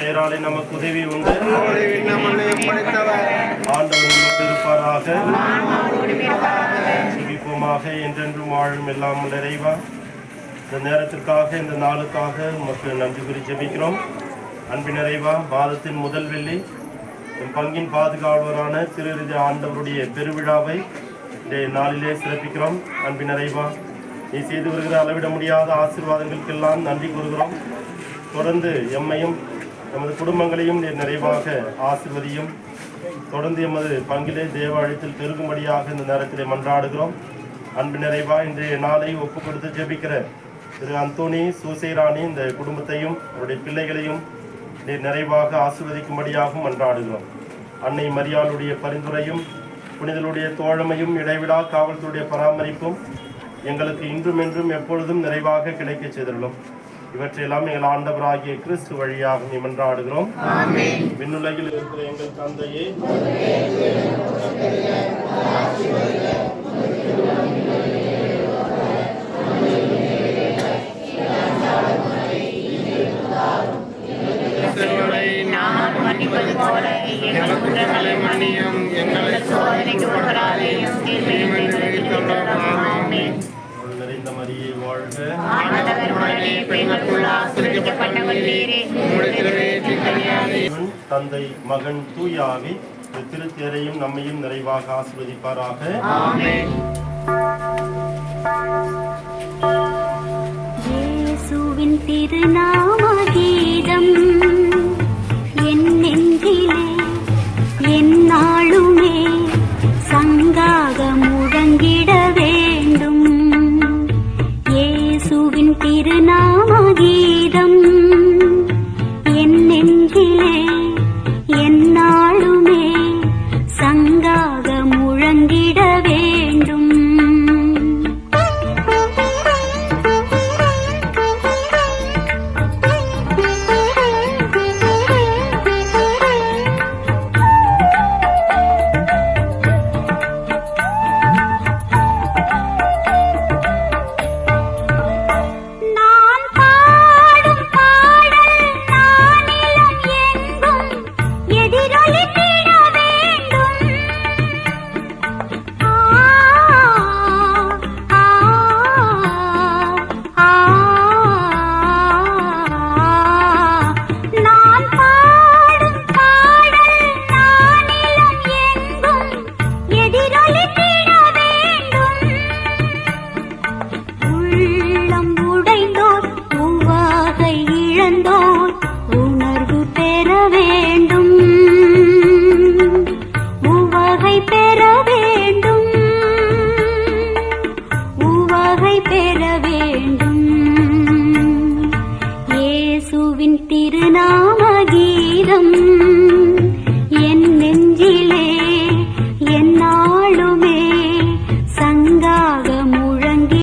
உதவி உண்டு. உதவி படைத்தவர் ஆண்டவர் இருப்பாராக. ஜெபிப்போமாக என்றென்றும் வாழும் எல்லாம் இறைவா. இந்த நேரத்திற்காக இந்த நாளுக்காக உமக்கு நன்றி கூறி ஜெபிக்கிறோம். அன்பின் நிறைவா மாதத்தின் முதல் வெள்ளி என் பங்கின் பாதுகாவலரான திருநிதி ஆண்டவருடைய பெருவிழாவை இந்த நாளிலே சிறப்பிக்கிறோம். அன்பின் நிறைவா நீ செய்து வருகிற அளவிட முடியாத ஆசீர்வாதங்களுக்கெல்லாம் நன்றி கூறுகிறோம். தொடர்ந்து எம்மையும் நமது குடும்பங்களையும் நீர் நிறைவாக ஆசிர்வதியும். தொடர்ந்து எமது பங்கிலே தேவ அழைத்தில் பெருகும்படியாக இந்த நேரத்திலே மன்றாடுகிறோம். அன்பு நிறைவா இன்றைய நாளை ஒப்பு கொடுத்து ஜெபிக்கிற திரு அந்தோனி சூசைராணி இந்த குடும்பத்தையும் அவருடைய பிள்ளைகளையும் நீர் நிறைவாக ஆசிர்வதிக்கும்படியாகவும் மன்றாடுகிறோம். அன்னை மரியாளுடைய பரிந்துரையும் புனிதலுடைய தோழமையும் இடைவிடா காவல்துறையுடைய பராமரிப்பும் எங்களுக்கு இன்றும் என்றும் எப்பொழுதும் நிறைவாக கிடைக்கச் செய்துள்ளோம் இவற்றையெல்லாம் எங்கள் ஆண்டவராகிய கிறிஸ்து வழியாக நீ மன்றாடுகிறோம் விண்ணுலகில் இருக்கிற எங்கள் தந்தையே. மன்னியும் எங்களை சோதனைக்கு நிறைந்த மரியே வாழ்க. தந்தை மகன் தூயாவி திருத்தேரையும் நம்மையும் நிறைவாக ஆசிர்வதிப்பாராக. ஆமென். இயேசுவின் திருநாம கீதம் ഗീതം